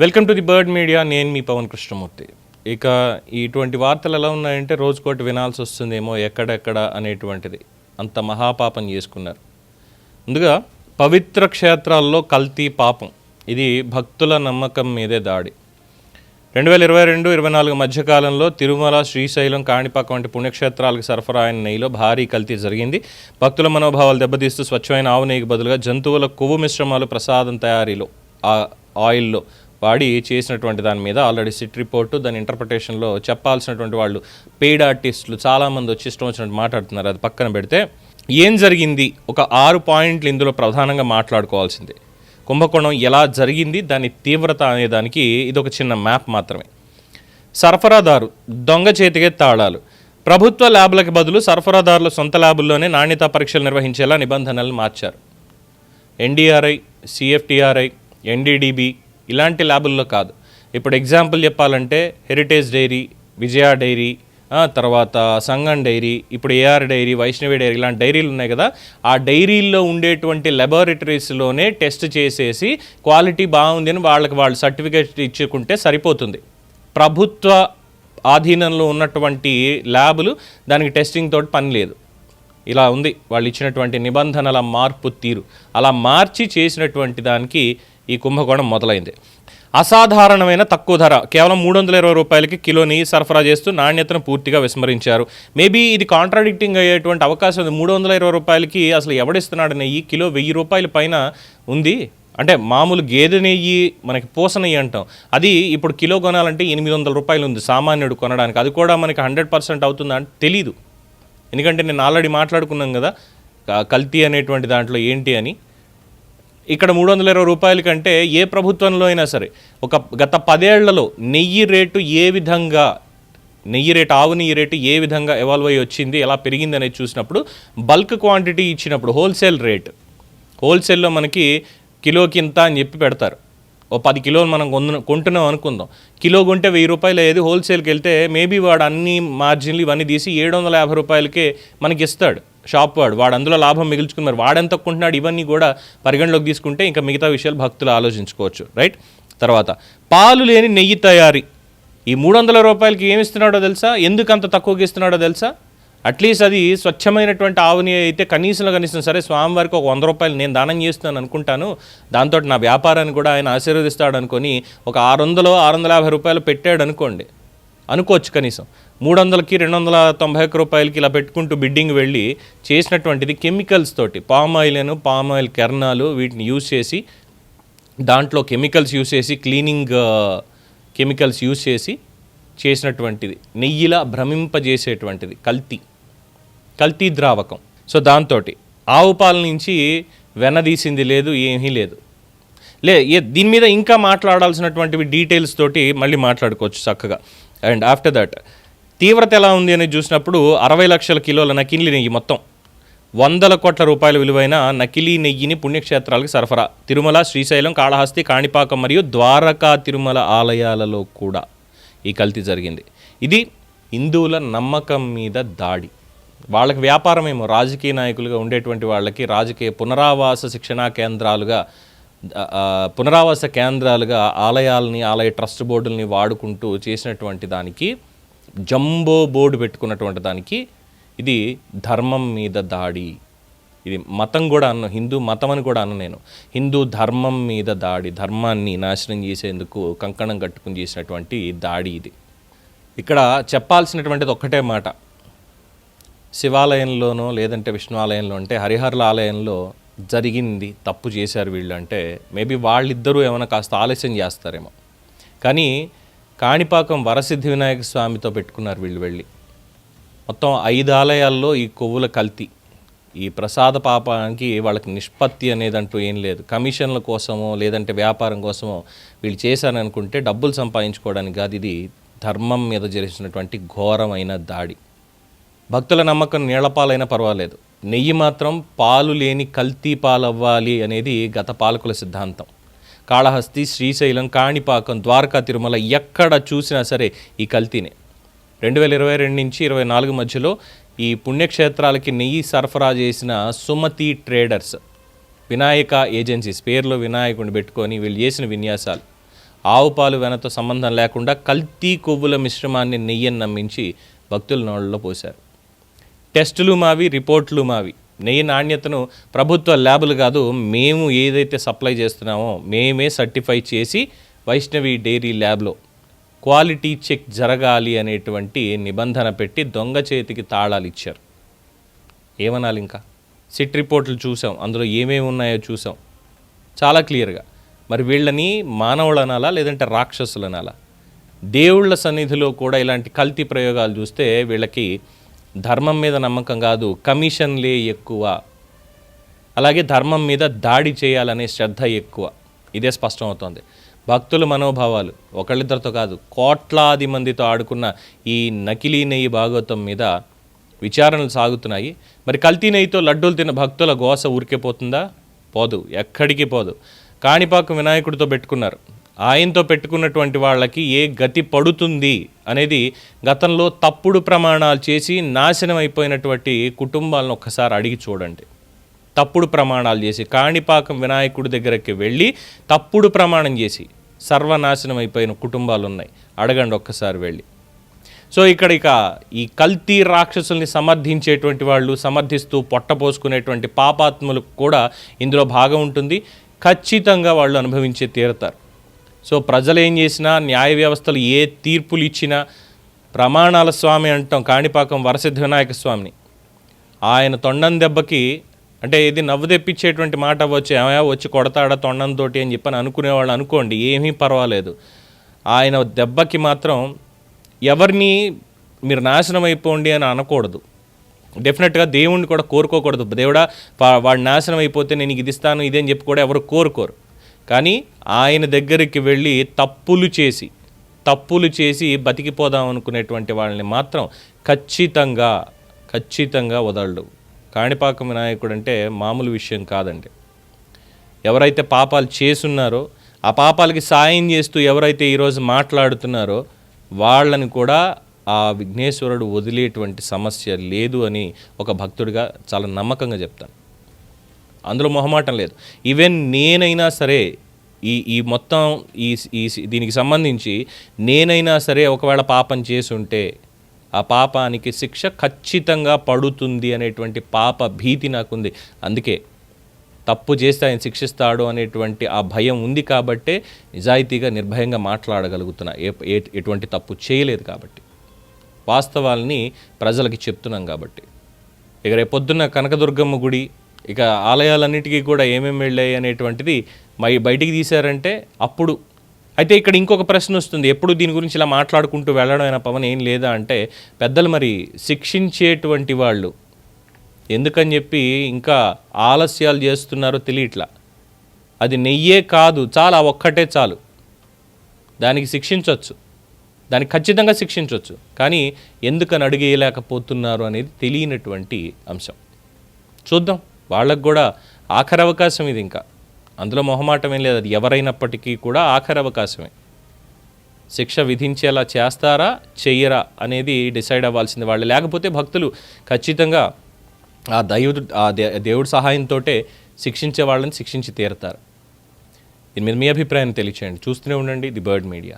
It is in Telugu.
Welcome to the bird media. నేను మీ పవన్ కృష్ణమూర్తి. ఇక ఇటువంటి వార్తలు ఎలా ఉన్నాయంటే రోజుకోటి వినాల్సి వస్తుందేమో ఎక్కడెక్కడ అనేటువంటిది. అంత మహాపాపం చేసుకున్నారు. ముందుగా పవిత్ర క్షేత్రాల్లో కల్తీ పాపం. ఇది భక్తుల నమ్మకం మీదే దాడి. రెండు వేల ఇరవై రెండు ఇరవై నాలుగు మధ్యకాలంలో తిరుమల శ్రీశైలం కాణిపాకం వంటి పుణ్యక్షేత్రాలకు సరఫరా అయిన నెయ్యిలో భారీ కల్తీ జరిగింది. భక్తుల మనోభావాలు దెబ్బతీస్తూ స్వచ్ఛమైన ఆవు నెయ్యికి బదులుగా జంతువుల కొవ్వు మిశ్రమాలు ప్రసాదం తయారీలో ఆ ఆయిల్లో వాడి చేసినటువంటి దాని మీద ఆల్రెడీ సిట్ రిపోర్టు దాని ఇంటర్ప్రిటేషన్లో చెప్పాల్సినటువంటి వాళ్ళు పెయిడ్ ఆర్టిస్టులు చాలామంది వచ్చి ఇష్టం వచ్చినట్టు మాట్లాడుతున్నారు. అది పక్కన పెడితే ఏం జరిగింది? ఒక ఆరు పాయింట్లు ఇందులో ప్రధానంగా మాట్లాడుకోవాల్సింది. కుంభకోణం ఎలా జరిగింది? దాని తీవ్రత అనే దానికి ఇది ఒక చిన్న మ్యాప్ మాత్రమే. సరఫరాదారు దొంగ చేతికే తాళాలు. ప్రభుత్వ ల్యాబ్లకు బదులు సరఫరాదారుల సొంత ల్యాబుల్లోనే నాణ్యతా పరీక్షలు నిర్వహించేలా నిబంధనలు మార్చారు. ఎన్డీఆర్ఐ సిఎఫ్టీఆర్ఐ ఎన్డీడీబీ ఇలాంటి ల్యాబుల్లో కాదు. ఇప్పుడు ఎగ్జాంపుల్ చెప్పాలంటే హెరిటేజ్ డైరీ విజయ డైరీ తర్వాత సంగం డైరీ ఇప్పుడు ఏఆర్ డైరీ వైష్ణవి డైరీ ఇలాంటి డైరీలు ఉన్నాయి కదా ఆ డైరీల్లో ఉండేటువంటి లెబొరేటరీస్లోనే టెస్ట్ చేసేసి క్వాలిటీ బాగుంది అని వాళ్ళకి వాళ్ళు సర్టిఫికేట్ ఇచ్చుకుంటే సరిపోతుంది. ప్రభుత్వ ఆధీనంలో ఉన్నటువంటి ల్యాబులు దానికి టెస్టింగ్ తోటి పని లేదు. ఇలా ఉంది. వాళ్ళు ఇచ్చినటువంటి నిబంధనల మార్పు తీరు. అలా మార్చి చేసినటువంటి దానికి ఈ కుంభకోణం మొదలైంది. అసాధారణమైన తక్కువ ధర కేవలం మూడు వందల ఇరవై రూపాయలకి కిలో నెయ్యి సరఫరా చేస్తూ నాణ్యతను పూర్తిగా విస్మరించారు. మేబీ ఇది కాంట్రాడిక్టింగ్ అయ్యేటువంటి అవకాశం ఉంది. మూడు వందల ఇరవై రూపాయలకి అసలు ఎవడిస్తున్నాడు నెయ్యి? కిలో వెయ్యి రూపాయల పైన ఉంది? అంటే మామూలు గేదె నెయ్యి మనకి పూస నెయ్యి అంటాం. అది ఇప్పుడు కిలో కొనాలంటే ఎనిమిది వందల రూపాయలు ఉంది సామాన్యుడు కొనడానికి. అది కూడా మనకి హండ్రెడ్ పర్సెంట్ అవుతుందా అంటే తెలీదు. ఎందుకంటే నేను ఆల్రెడీ మాట్లాడుకున్నాం కదా కల్తీ అనేటువంటి దాంట్లో ఏంటి అని. ఇక్కడ మూడు వందల ఇరవై రూపాయల కంటే ఏ ప్రభుత్వంలో అయినా సరే ఒక గత పదేళ్ళలో నెయ్యి రేటు ఏ విధంగా నెయ్యి రేటు ఆవు నెయ్యి రేటు ఏ విధంగా ఎవాల్వ్ అయ్యి వచ్చింది ఎలా పెరిగింది అనేది చూసినప్పుడు బల్క్ క్వాంటిటీ ఇచ్చినప్పుడు హోల్సేల్ రేట్ హోల్సేల్లో మనకి కిలోకి ఇంత అని చెప్పి పెడతారు. ఓ పది కిలోలు మనం కొందు కొంటున్నాం అనుకుందాం. కిలో కొంటే వెయ్యి రూపాయలు అయ్యేది హోల్సేల్కి వెళ్తే మేబీ వాడు అన్ని మార్జిన్లు ఇవన్నీ తీసి ఏడు వందల యాభై రూపాయలకే మనకి ఇస్తాడు షాప్ వాడు. వాడు అందులో లాభం మిగుల్చుకుని వాడెంత కొంటున్నాడు ఇవన్నీ కూడా పరిగణలోకి తీసుకుంటే ఇంకా మిగతా విషయాలు భక్తులు ఆలోచించుకోవచ్చు. రైట్? తర్వాత పాలు లేని నెయ్యి తయారీ. ఈ మూడు వందల రూపాయలకి ఏమి ఇస్తున్నాడో తెలుసా? ఎందుకు అంత తక్కువకి ఇస్తున్నాడో తెలుసా? అట్లీస్ట్ అది స్వచ్ఛమైనటువంటి ఆవుని అయితే కనీసంలో కనీసం సరే స్వామివారికి ఒక వంద రూపాయలు నేను దానం చేస్తున్నాను అనుకుంటాను. దాంతో నా వ్యాపారాన్ని కూడా ఆయన ఆశీర్వదిస్తాడు అనుకొని ఒక ఆరు వందలు ఆరు వందల యాభై రూపాయలు పెట్టాడు అనుకోండి. అనుకోవచ్చు కనీసం. మూడు వందలకి రెండు వందల తొంభై ఒక్క రూపాయలకి ఇలా పెట్టుకుంటూ బిడ్డింగ్ వెళ్ళి చేసినటువంటిది కెమికల్స్ తోటి పామ్ ఆయిల్ అను పామ్ ఆయిల్ కెర్నాలు వీటిని యూజ్ చేసి దాంట్లో కెమికల్స్ యూజ్ చేసి క్లీనింగ్ కెమికల్స్ యూజ్ చేసి చేసినటువంటిది నెయ్యిలా భ్రమింపజేసేటువంటిది కల్తీ కల్తీ ద్రావకం. సో దాంతో ఆవు పాల నుంచి వెనదీసింది లేదు ఏమీ లేదు. లే దీని మీద ఇంకా మాట్లాడాల్సినటువంటివి డీటెయిల్స్ తోటి మళ్ళీ మాట్లాడుకోవచ్చు చక్కగా. అండ్ ఆఫ్టర్ దట్ తీవ్రత ఎలా ఉంది అనేది చూసినప్పుడు అరవై లక్షల కిలోల నకిలీ నెయ్యి మొత్తం. వందల కోట్ల రూపాయల విలువైన నకిలీ నెయ్యిని పుణ్యక్షేత్రాలకు సరఫరా. తిరుమల శ్రీశైలం కాళహస్తి కాణిపాకం మరియు ద్వారకా తిరుమల ఆలయాలలో కూడా. ఈ కల్తీ జరిగింది. ఇది హిందువుల నమ్మకం మీద దాడి. వాళ్ళకి వ్యాపారమేమో రాజకీయ నాయకులుగా ఉండేటువంటి వాళ్ళకి రాజకీయ పునరావాస శిక్షణా కేంద్రాలుగా పునరావాస కేంద్రాలుగా ఆలయాలని ఆలయ ట్రస్ట్ బోర్డుల్ని వాడుకుంటూ చేసినటువంటి దానికి జంబో బోర్డు పెట్టుకున్నటువంటి దానికి ఇది ధర్మం మీద దాడి. ఇది మతం కూడా అన్న హిందూ మతం అని కూడా అన్న నేను. హిందూ ధర్మం మీద దాడి ధర్మాన్ని నాశనం చేసేందుకు కంకణం కట్టుకుని చేసినటువంటి దాడి ఇది. ఇక్కడ చెప్పాల్సినటువంటిది ఒక్కటే మాట. శివాలయంలోనో లేదంటే విష్ణు ఆలయంలో అంటే హరిహర్ల ఆలయంలో జరిగింది తప్పు చేశారు వీళ్ళు అంటే మేబీ వాళ్ళిద్దరూ ఏమైనా కాస్త ఆలస్యం చేస్తారేమో. కానీ కాణిపాకం వరసిద్ధి వినాయక స్వామితో పెట్టుకున్నారు వీళ్ళు వెళ్ళి. మొత్తం ఐదు ఆలయాల్లో ఈ కొవ్వుల కల్తీ. ఈ ప్రసాద పాపానికి వాళ్ళకి నిష్పత్తి అనేది అంటూ ఏం లేదు. కమిషన్ల కోసమో లేదంటే వ్యాపారం కోసమో వీళ్ళు చేశారనుకుంటే డబ్బులు సంపాదించుకోవడానికి కాదు ఇది ధర్మం మీద జరిగినటువంటి ఘోరమైన దాడి. భక్తుల నమ్మకం నీళ్ళపాలైనా పర్వాలేదు. నెయ్యి మాత్రం పాలు లేని కల్తీ పాలు అవ్వాలి అనేది గత పాలకుల సిద్ధాంతం. కాళహస్తి శ్రీశైలం కాణిపాకం ద్వారకా తిరుమల ఎక్కడ చూసినా సరే ఈ కల్తీనే. రెండు వేల ఇరవై రెండు నుంచి ఇరవై నాలుగు మధ్యలో ఈ పుణ్యక్షేత్రాలకి నెయ్యి సరఫరా చేసిన సుమతి ట్రేడర్స్. వినాయక ఏజెన్సీస్ పేర్లో వినాయకుడిని పెట్టుకొని వీళ్ళు చేసిన విన్యాసాలు. ఆవు పాలు వెనతో సంబంధం లేకుండా కల్తీ కొవ్వుల మిశ్రమాన్ని నెయ్యని నమ్మించి భక్తుల నోళ్ళలో పోశారు. టెస్టులు మావి రిపోర్ట్లు మావి. నెయ్యి నాణ్యతను ప్రభుత్వ ల్యాబులు కాదు మేము ఏదైతే సప్లై చేస్తున్నామో మేమే సర్టిఫై చేసి వైష్ణవి డైరీ ల్యాబ్లో క్వాలిటీ చెక్ జరగాలి అనేటువంటి నిబంధన పెట్టి దొంగ చేతికి తాళాలు ఇచ్చారు. ఏమనాలి ఇంకా? సిట్ రిపోర్ట్లు చూసాం. అందులో ఏమేమి ఉన్నాయో చూసాం. చాలా క్లియర్గా. మరి వీళ్ళని మానవులు అనాలా లేదంటే రాక్షసులు అనాలా దేవుళ్ళ సన్నిధిలో కూడా ఇలాంటి కల్తీ ప్రయోగాలు చూస్తే వీళ్ళకి ధర్మం మీద నమ్మకం కాదు కమిషన్లే ఎక్కువ. అలాగే ధర్మం మీద దాడి చేయాలనే శ్రద్ధ ఎక్కువ. ఇదే స్పష్టమవుతోంది. భక్తుల మనోభావాలు. ఒకళ్ళిద్దరితో కాదు కోట్లాది మందితో ఆడుకున్న ఈ నకిలీ నెయ్యి భాగవతం మీద విచారణలు సాగుతున్నాయి. మరి కల్తీ నెయ్యితో లడ్డూలు తిన్న భక్తుల గోస ఊరికే పోదు. ఎక్కడికి పోదు. కాణిపాకం వినాయకుడితో పెట్టుకున్నారు. ఆయనతో పెట్టుకున్నటువంటి వాళ్ళకి ఏ గతి పడుతుంది అనేది గతంలో తప్పుడు ప్రమాణాలు చేసి నాశనం అయిపోయినటువంటి కుటుంబాలను ఒక్కసారి అడిగి చూడండి. తప్పుడు ప్రమాణాలు చేసి కాణిపాకం వినాయకుడి దగ్గరికి వెళ్ళి తప్పుడు ప్రమాణం చేసి సర్వనాశనం అయిపోయిన కుటుంబాలు ఉన్నాయి అడగండి ఒక్కసారి వెళ్ళి. సో ఇక్కడ ఇక ఈ కల్తీ రాక్షసుల్ని సమర్థించేటువంటి వాళ్ళు సమర్థిస్తూ పొట్టపోసుకునేటువంటి పాపాత్ములకు కూడా ఇందులో భాగం ఉంటుంది. ఖచ్చితంగా వాళ్ళు అనుభవించే తీరతారు. సో ప్రజలు ఏం చేసినా న్యాయ వ్యవస్థలు ఏ తీర్పులు ఇచ్చినా ప్రమాణాల స్వామి అంటాం కాణిపాకం వరసిద్ధ వినాయక స్వామిని. ఆయన తొండం దెబ్బకి అంటే ఇది నవ్వు తెప్పించేటువంటి మాట అవ్వచ్చు ఏమయా వచ్చి కొడతాడా తొండంతోటి అని చెప్పని అనుకునేవాళ్ళు అనుకోండి ఏమీ పర్వాలేదు. ఆయన దెబ్బకి మాత్రం ఎవరిని మీరు నాశనం అయిపోండి అని అనకూడదు. డెఫినెట్గా దేవుణ్ణి కూడా కోరుకోకూడదు. దేవుడా వాడు నాశనం అయిపోతే నేను ఇది ఇస్తాను ఇదే అని చెప్పి కూడా ఎవరు కోరుకోరు. కానీ ఆయన దగ్గరికి వెళ్ళి తప్పులు చేసి తప్పులు చేసి బతికిపోదాం అనుకునేటువంటి వాళ్ళని మాత్రం ఖచ్చితంగా ఖచ్చితంగా వదలడు. కాణిపాకం వినాయకుడు అంటే మామూలు విషయం కాదండి. ఎవరైతే పాపాలు చేసున్నారో ఆ పాపాలకి సాయం చేస్తూ ఎవరైతే ఈరోజు మాట్లాడుతున్నారో వాళ్ళని కూడా ఆ విఘ్నేశ్వరుడు వదిలేటువంటి సమస్య లేదు అని ఒక భక్తుడిగా చాలా నమ్మకంగా చెప్తాను. అందులో మొహమాటం లేదు. ఈవెన్ నేనైనా సరే ఈ ఈ మొత్తం ఈ ఈ దీనికి సంబంధించి నేనైనా సరే ఒకవేళ పాపం చేసి ఉంటే ఆ పాపానికి శిక్ష ఖచ్చితంగా పడుతుంది అనేటువంటి పాప భీతి నాకుంది. అందుకే తప్పు చేస్తే ఆయన శిక్షిస్తాడు అనేటువంటి ఆ భయం ఉంది కాబట్టే నిజాయితీగా నిర్భయంగా మాట్లాడగలుగుతున్నా. ఏ ఎటువంటి తప్పు చేయలేదు కాబట్టి. వాస్తవాల్ని ప్రజలకి చెప్తున్నాం కాబట్టి. ఇక రేపొద్దున్న కనకదుర్గమ్మ గుడి ఇక ఆలయాలన్నిటికీ కూడా ఏమేమి వెళ్ళాయి అనేటువంటిది మై బయటికి తీశారంటే అప్పుడు అయితే ఇక్కడ ఇంకొక ప్రశ్న వస్తుంది. ఎప్పుడు దీని గురించి ఇలా మాట్లాడుకుంటూ వెళ్ళడం అయినా పవన్ ఏం లేదా అంటే పెద్దలు మరి శిక్షించేటువంటి వాళ్ళు ఎందుకని చెప్పి ఇంకా ఆలస్యాలు చేస్తున్నారో తెలియట్లా. అది నెయ్యే కాదు చాలా ఒక్కటే చాలు. దానికి శిక్షించవచ్చు దానికి ఖచ్చితంగా శిక్షించవచ్చు కానీ ఎందుకని అడిగేయలేకపోతున్నారు అనేది తెలియనటువంటి అంశం. చూద్దాం. వాళ్ళకు కూడా ఆఖరి అవకాశం ఇది ఇంకా. అందులో మొహమాటం ఏం లేదు. అది ఎవరైనప్పటికీ కూడా ఆఖరి అవకాశమే. శిక్ష విధించేలా చేస్తారా చెయ్యరా అనేది డిసైడ్ అవ్వాల్సింది వాళ్ళు. లేకపోతే భక్తులు ఖచ్చితంగా ఆ దైవుడు ఆ దేవుడి సహాయంతో శిక్షించే వాళ్ళని శిక్షించి తీరుతారు. దీని మీద మీ అభిప్రాయం తెలియచేయండి. చూస్తూనే ఉండండి ది బర్డ్ మీడియా.